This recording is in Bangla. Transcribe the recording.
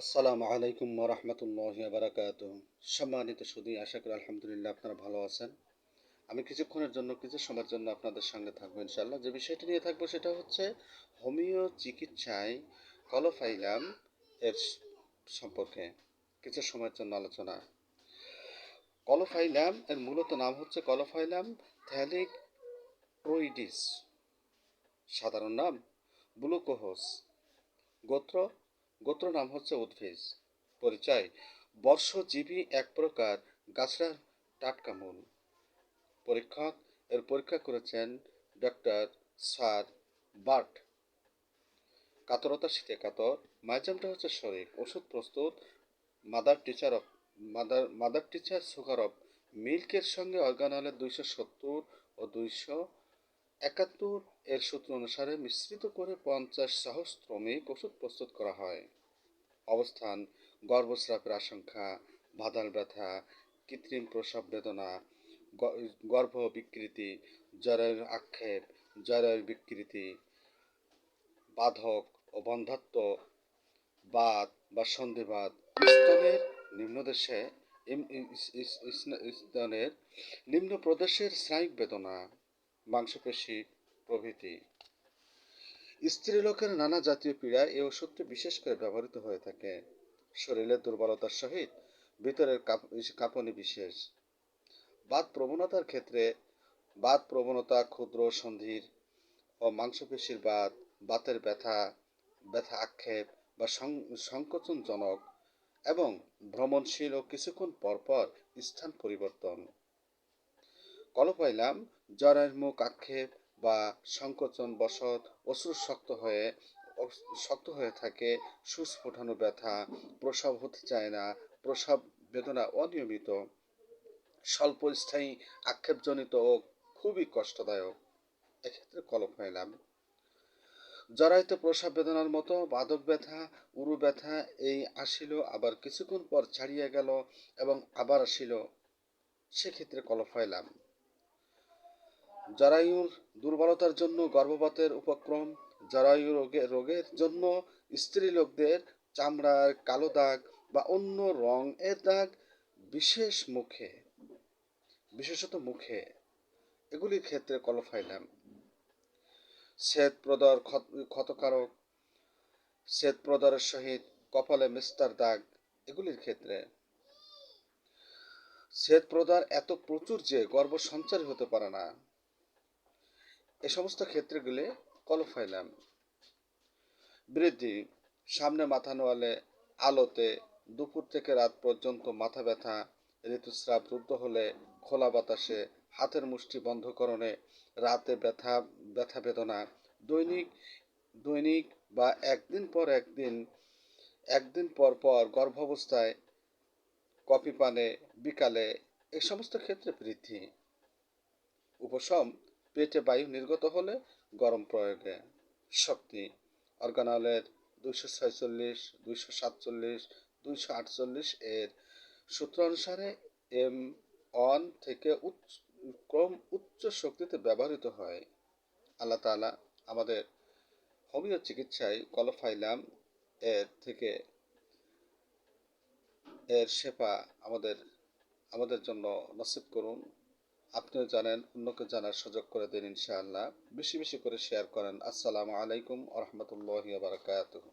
আসসালামু আলাইকুম রহমতুল্লাহ বারাকাত সম্মানিত সুদী, আশা করি আলহামদুলিল্লাহ আপনারা ভালো আছেন। আমি কিছুক্ষণের জন্য, কিছু সময়ের জন্য আপনাদের সঙ্গে থাকব ইনশাল্লাহ যে বিষয়টি নিয়ে থাকব সেটা হচ্ছে হোমিও চিকিৎসায় কলোফাইলাম এর সম্পর্কে কিছু সময়ের জন্য আলোচনা। কলোফাইলাম এর মূলত নাম হচ্ছে কলোফাইলাম থ্যালিক প্রোইডিস সাধারণ নাম ব্লুকোহোস গোত্র গোত্র নাম হচ্ছে উদ্ভিজ। পরিচয়, বর্ষজীবী এক প্রকার গাছড়ার টাটকা মূল। পরীক্ষক, এর পরীক্ষা করেছেন ডক্টর স্যার বার্ট। কাতরতা শীতে কাতর, মাইজামটা হচ্ছে শরীর। ওষুধ প্রস্তুত, mother tincture of, mother mother tincture sugar of মিল্কের সঙ্গে অর্গানলের দুইশো সত্তর ও দুইশো একাত্তর এর সূত্র অনুসারে মিশ্রিত করে পঞ্চাশ সহস্র সহস্রমিক ওষুধ প্রস্তুত করা হয় অবস্থান গর্ভস্রাবের আশঙ্কা বাদাল ব্যথা কৃত্রিম প্রসব বেদনা গর্ভ বিকৃতি জ্বরের আক্ষেপ জ্বরের বিকৃতি বাধক ও বন্ধাত্ম বাদ বা সন্ধিবাদ স্তনের নিম্নদেশে স্তনের নিম্ন প্রদেশের স্নায়ুক বেদনা মাংসপেশি প্রভৃতি। স্ত্রীলোকের নানা জাতীয় পীড়ায় এই ওষুধটি বিশেষ করে ব্যবহৃত হয়ে থাকে। শরীরের দুর্বলতার সহিত ভিতরের কাঁপনি বিশেষ। বাত প্রবণতার ক্ষেত্রে বাত প্রবণতা, ক্ষুদ্র, সন্ধির ও মাংসপেশির বাত, বাতের ব্যথা ব্যথা আক্ষেপ বা সংকোচনজনক এবং ভ্রমণশীল ও কিছুক্ষণ পরপর স্থান পরিবর্তন। কলপাইলাম জ্বরের মুখ আক্ষেপ বা সংকোচন বশত অশ্রু শক্ত হয়ে শক্ত হয়ে থাকে, সুস্ফোটানো ব্যথা, প্রসব হতে চায় না, প্রসব বেদনা অনিয়মিত, স্বল্পস্থায়ী, আক্ষেপজনিত ও খুবই কষ্টদায়ক। এক্ষেত্রে কলম হইলাম জরাইতে প্রসব বেদনার মতো বাদক ব্যথা, উরু ব্যথা, এই আসিল, আবার কিছুক্ষণ পর ছাড়িয়ে গেল এবং আবার আসিল। সেক্ষেত্রে কলফ হইলাম জরায়ুর দুর্বলতার জন্য গর্ভপাতের উপক্রম জরায়ু রোগে রোগের জন্য স্ত্রী লোকদের চামড়ার কালো দাগ বা অন্য রং এর দাগ বিশেষ মুখে, বিশেষত মুখে। এগুলির ক্ষেত্রে কলফাইলাম, শ্বেত প্রদর ক্ষতকারক, শ্বেত প্রদরের সহিত কপালে মিস্টার দাগ, এগুলির ক্ষেত্রে। শ্বেত প্রদার এত প্রচুর যে গর্ভ সঞ্চারী হতে পারে না। এ সমস্ত ক্ষেত্রগুলি কলফাইলাম বৃদ্ধি, সামনে মাথা নোয়ালে, আলোতে, দুপুর থেকে রাত পর্যন্ত মাথা ব্যথা, ঋতুস্রাব রুদ্ধ হলে খোলা বাতাসে, হাতের মুষ্টি বন্ধকরণে, রাতে ব্যথা ব্যথা বেদনা, দৈনিক দৈনিক বা একদিন পর একদিন একদিন পর পর গর্ভাবস্থায়, কফি পানে, বিকালে এই সমস্ত ক্ষেত্রে বৃদ্ধি। উপশম পেটে বায়ু নির্গত হলে গরম প্রয়োগে। শক্তি অর্গানলের দুইশো ছয়চল্লিশ, দুইশো সাতচল্লিশ, দুইশো আটচল্লিশ এর সূত্র অনুসারে এম অন থেকে উচ্চ, ক্রম উচ্চ শক্তিতে ব্যবহৃত হয়। আল্লাহ তালা আমাদের হোমিও চিকিৎসায় কলফাইলাম এর থেকে এর শেফা আমাদের আমাদের জন্য নসিব করুন। আপনিও জানেন, অন্যকে জানার সুযোগ করে দিন ইনশাআল্লাহ। বেশি বেশি করে শেয়ার করেন। আসসালামু আলাইকুম আ রহমতুল্লাহ বারকাতুহ।